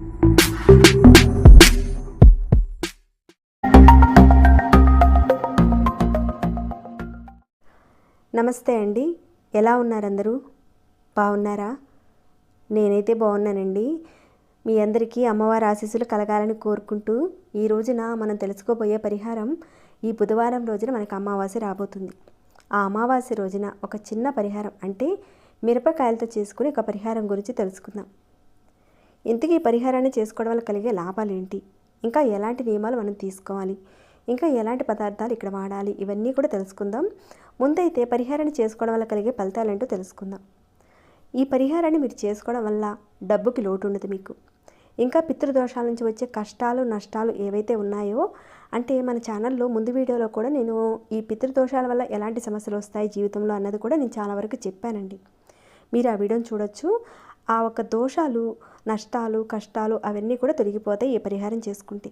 నమస్తే అండి. ఎలా ఉన్నారందరూ? బాగున్నారా? నేనైతే బాగున్నానండి. మీ అందరికీ అమ్మవారి ఆశీస్సులు కలగాలని కోరుకుంటూ ఈ రోజున మనం తెలుసుకోబోయే పరిహారం ఈ బుధవారం రోజున మనకు అమావాస్య రాబోతుంది. ఆ అమావాస్య రోజున ఒక చిన్న పరిహారం అంటే మిరపకాయలతో చేసుకుని ఒక పరిహారం గురించి తెలుసుకుందాం. ఇంతకీ పరిహారాన్ని చేసుకోవడం వల్ల కలిగే లాభాలు ఏంటి ఇంకా ఎలాంటి నియమాలు మనం తీసుకోవాలి? ఇంకా ఎలాంటి పదార్థాలు ఇక్కడ వాడాలి? ఇవన్నీ కూడా తెలుసుకుందాం. ముందైతే పరిహారాన్ని చేసుకోవడం వల్ల కలిగే ఫలితాలు ఏంటో తెలుసుకుందాం. ఈ పరిహారాన్ని మీరు చేసుకోవడం వల్ల డబ్బుకి లోటు ఉండదు మీకు. ఇంకా పితృదోషాల నుంచి వచ్చే కష్టాలు నష్టాలు ఏవైతే ఉన్నాయో అంటే మన ఛానల్లో ముందు వీడియోలో కూడా నేను ఈ పితృదోషాల వల్ల ఎలాంటి సమస్యలు వస్తాయి జీవితంలో అన్నది కూడా నేను చాలా వరకు చెప్పానండి. మీరు ఆ వీడియోని చూడొచ్చు. ఆ ఒక దోషాలు నష్టాలు కష్టాలు అవన్నీ కూడా తొలగిపోతాయి ఈ పరిహారం చేసుకుంటే.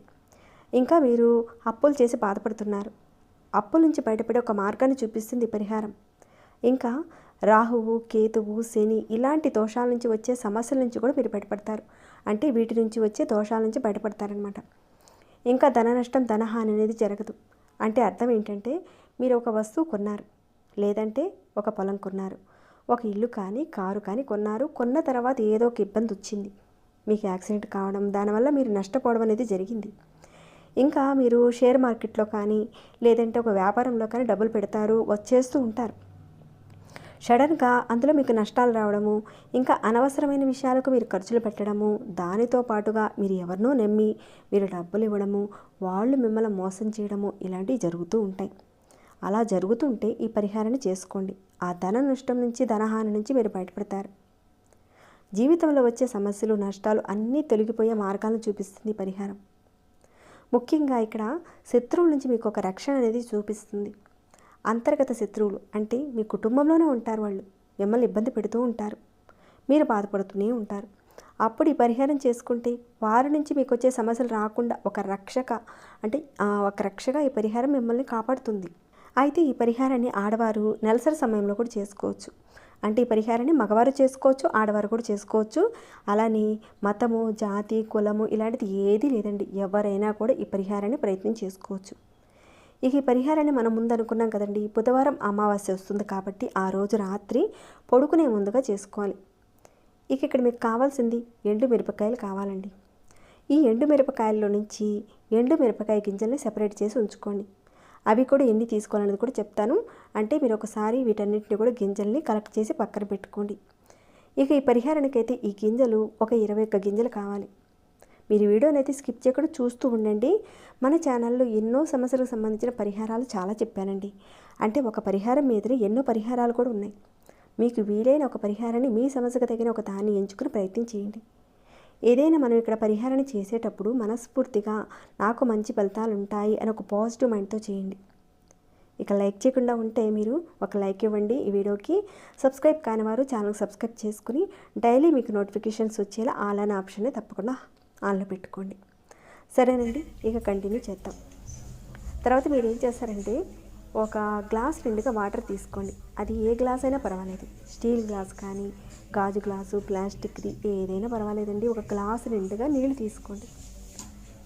ఇంకా మీరు అప్పులు చేసి బాధపడుతున్నారు. అప్పుల నుంచి బయటపడే ఒక మార్గాన్ని చూపిస్తుంది పరిహారం. ఇంకా రాహువు కేతువు శని ఇలాంటి దోషాల నుంచి వచ్చే సమస్యల నుంచి కూడా మీరు బయటపడతారు. అంటే వీటి నుంచి వచ్చే దోషాల నుంచి బయటపడతారనమాట ఇంకా ధన నష్టం ధనహాని అనేది జరగదు. అంటే అర్థం ఏంటంటే మీరు ఒక వస్తువు కొన్నారు. లేదంటే ఒక పొలం కొన్నారు. ఒక ఇల్లు కానీ కారు కానీ కొన్నారు. కొన్న తర్వాత ఏదో ఒక ఇబ్బంది వచ్చింది. మీకు యాక్సిడెంట్ కావడం దానివల్ల మీరు నష్టపోవడం అనేది జరిగింది. ఇంకా మీరు షేర్ మార్కెట్లో కానీ లేదంటే ఒక వ్యాపారంలో కానీ డబ్బులు పెడతారు వచ్చేస్తూ ఉంటారు. సడన్గా అందులో మీకు నష్టాలు రావడము ఇంకా అనవసరమైన విషయాలకు మీరు ఖర్చులు పెట్టడము దానితో పాటుగా మీరు ఎవరినో నమ్మి మీరు డబ్బులు ఇవ్వడము వాళ్ళు మిమ్మల్ని మోసం చేయడము ఇలాంటివి జరుగుతూ ఉంటాయి. అలా జరుగుతుంటే ఈ పరిహారాన్ని చేసుకోండి. ఆ ధన నష్టం నుంచి ధనహాని నుంచి మీరు బయటపడతారు. జీవితంలో వచ్చే సమస్యలు నష్టాలు అన్నీ తొలగిపోయే మార్గాలను చూపిస్తుంది పరిహారం. ముఖ్యంగా ఇక్కడ శత్రువుల నుంచి మీకు ఒక రక్షణ అనేది చూపిస్తుంది. అంతర్గత శత్రువులు అంటే మీ కుటుంబంలోనే ఉంటారు వాళ్ళు. మిమ్మల్ని ఇబ్బంది పెడుతూ ఉంటారు. మీరు బాధపడుతూనే ఉంటారు. అప్పుడు ఈ పరిహారం చేసుకుంటే వారి నుంచి మీకు వచ్చే సమస్యలు రాకుండా ఒక రక్షక అంటే ఒక రక్షగా ఈ పరిహారం మిమ్మల్ని కాపాడుతుంది. అయితే ఈ పరిహారాన్ని ఆడవారు నెలసరి సమయంలో కూడా చేసుకోవచ్చు. అంటే ఈ పరిహారాన్ని మగవారు చేసుకోవచ్చు ఆడవారు కూడా చేసుకోవచ్చు. అలానే మతము జాతి కులము ఇలాంటిది ఏది లేదండి. ఎవరైనా కూడా ఈ పరిహారాన్ని ప్రయత్నం చేసుకోవచ్చు. ఇక ఈ పరిహారాన్ని మనం ముందు అనుకున్నాం కదండి. బుధవారం అమావాస్య వస్తుంది కాబట్టి ఆ రోజు రాత్రి పడుకునే ముందుగా చేసుకోవాలి. ఇక ఇక్కడ మీకు కావాల్సింది ఎండు మిరపకాయలు కావాలండి. ఈ ఎండు మిరపకాయల్లో నుంచి ఎండు మిరపకాయ గింజల్ని సెపరేట్ చేసి ఉంచుకోండి. అవి కూడా ఎన్ని తీసుకోవాలనేది కూడా చెప్తాను. అంటే మీరు ఒకసారి వీటన్నిటిని కూడా గింజల్ని కలెక్ట్ చేసి పక్కన పెట్టుకోండి. ఇక ఈ పరిహారానికైతే ఈ గింజలు ఒక ఇరవై ఒక్క గింజలు కావాలి. మీరు వీడియోని అయితే స్కిప్ చేయకుండా చూస్తూ ఉండండి. మన ఛానల్లో ఎన్నో సమస్యలకు సంబంధించిన పరిహారాలు చాలా చెప్పానండి. అంటే ఒక పరిహారం మీదనే ఎన్నో పరిహారాలు కూడా ఉన్నాయి. మీకు వీలైన ఒక పరిహారాన్ని మీ సమస్యకు తగిన ఒక దాన్ని ఎంచుకుని ప్రయత్నం చేయండి. ఏదైనా మనం ఇక్కడ పరిహారాన్ని చేసేటప్పుడు మనస్ఫూర్తిగా నాకు మంచి ఫలితాలు ఉంటాయి అని ఒక పాజిటివ్ మైండ్తో చేయండి. ఇక లైక్ చేయకుండా ఉంటే మీరు ఒక లైక్ ఇవ్వండి ఈ వీడియోకి. సబ్స్క్రైబ్ కాని వారు ఛానల్ సబ్స్క్రైబ్ చేసుకుని డైలీ మీకు నోటిఫికేషన్స్ వచ్చేలా ఆల్ అనే ఆప్షన్ని తప్పకుండా ఆన్లో పెట్టుకోండి. సరేనండి ఇక కంటిన్యూ చేద్దాం. తర్వాత మీరు ఏం చేస్తారంటే ఒక గ్లాస్ నిండుగా వాటర్ తీసుకోండి. అది ఏ గ్లాస్ అయినా పర్వాలేదు. స్టీల్ గ్లాస్ కానీ గాజు గ్లాసు ప్లాస్టిక్ది ఏదైనా పర్వాలేదండి. ఒక గ్లాస్ నిండుగా నీళ్ళు తీసుకోండి.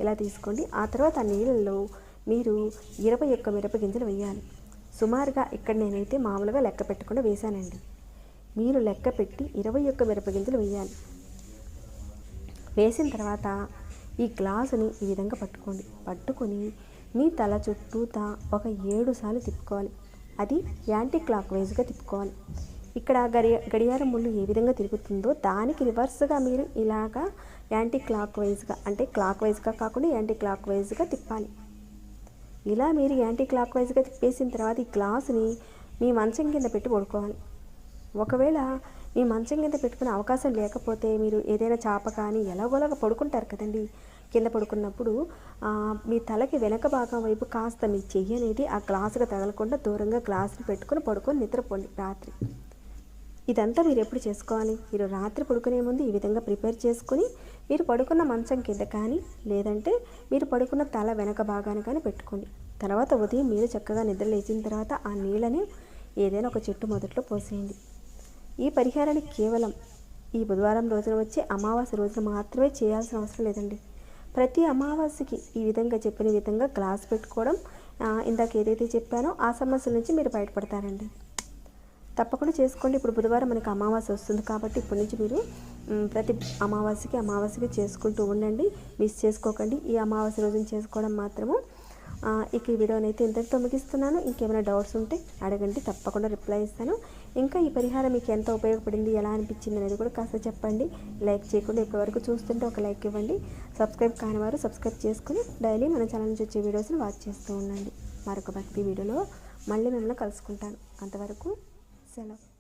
ఇలా తీసుకోండి. ఆ తర్వాత ఆ నీళ్ళల్లో మీరు ఇరవై ఒక్క మిరప గింజలు వేయాలి. సుమారుగా ఇక్కడ నేనైతే మామూలుగా లెక్క పెట్టకుండా వేశానండి. మీరు లెక్క పెట్టి ఇరవై ఒక్క మిరప గింజలు వేయాలి. వేసిన తర్వాత ఈ గ్లాసుని ఈ విధంగా పట్టుకోండి. పట్టుకొని మీ తల చుట్టూతా ఒక ఏడు సార్లు తిప్పుకోవాలి. అది యాంటీ క్లాక్ వైజ్గా తిప్పుకోవాలి. ఇక్కడ గడియ గడియారం ముళ్ళు ఏ విధంగా తిరుగుతుందో దానికి రివర్స్గా మీరు ఇలాగా యాంటీ క్లాక్ వైజ్గా అంటే క్లాక్ వైజ్గా కాకుండా యాంటీ క్లాక్ వైజ్గా తిప్పాలి. ఇలా మీరు యాంటీ క్లాక్ వైజ్గా తిప్పేసిన తర్వాత ఈ గ్లాసుని మీ మంచం కింద పెట్టి పడుకోవాలి. ఒకవేళ మీ మంచం కింద పెట్టుకునే అవకాశం లేకపోతే మీరు ఏదైనా చాప కానీ ఎలాగోలాగా పడుకుంటారు కదండి? కింద పడుకున్నప్పుడు మీ తలకి వెనక భాగం వైపు కాస్త మీ చెయ్యి అనేది ఆ గ్లాసుగా తగలకుండా దూరంగా గ్లాసుని పెట్టుకుని పడుకొని నిద్రపోండి రాత్రి. ఇదంతా మీరు ఎప్పుడు చేసుకోవాలి? మీరు రాత్రి పడుకునే ముందు ఈ విధంగా ప్రిపేర్ చేసుకుని మీరు పడుకున్న మంచం కింద కానీ లేదంటే మీరు పడుకున్న తల వెనక భాగాన్ని కానీ పెట్టుకోండి. తర్వాత ఉదయం మీరు చక్కగా నిద్ర లేచిన తర్వాత ఆ నీళ్ళని ఏదైనా ఒక చెట్టు మొదట్లో పోసేయండి. ఈ పరిహారాన్ని కేవలం ఈ బుధవారం రోజున వచ్చే అమావాస్య రోజున మాత్రమే చేయాల్సిన అవసరం లేదండి. ప్రతి అమావాస్యకి ఈ విధంగా చెప్పిన విధంగా గ్లాస్ పెట్టుకోవడం ఇందాక ఏదైతే చెప్పానో ఆ సమస్యల నుంచి మీరు బయటపడతారండి. తప్పకుండా చేసుకోండి. ఇప్పుడు బుధవారం మనకి అమావాస్య వస్తుంది కాబట్టి ఇప్పటి నుంచి మీరు ప్రతి అమావాస్యకి అమావాస్యకి చేసుకుంటూ ఉండండి. మిస్ చేసుకోకండి. ఈ అమావాస్య రోజున చేసుకోవడం మాత్రము ఇక ఈ వీడియోని అయితే ఇంతటితో ముగిస్తున్నాను. ఇంకేమైనా డౌట్స్ ఉంటే అడగండి తప్పకుండా రిప్లై ఇస్తాను. ఇంకా ఈ పరిహారం మీకు ఎంత ఉపయోగపడింది ఎలా అనిపించింది అనేది కూడా కాస్త చెప్పండి. లైక్ చేయకుండా ఇప్పటివరకు చూస్తుంటే ఒక లైక్ ఇవ్వండి. సబ్స్క్రైబ్ కాని వారు సబ్స్క్రైబ్ చేసుకుని డైలీ మన ఛానల్ నుంచి వచ్చే వీడియోస్ని వాచ్ చేస్తూ ఉండండి. మరొక భక్తి వీడియోలో మళ్ళీ మిమ్మల్ని కలుసుకుంటాను. అంతవరకు సెలవు.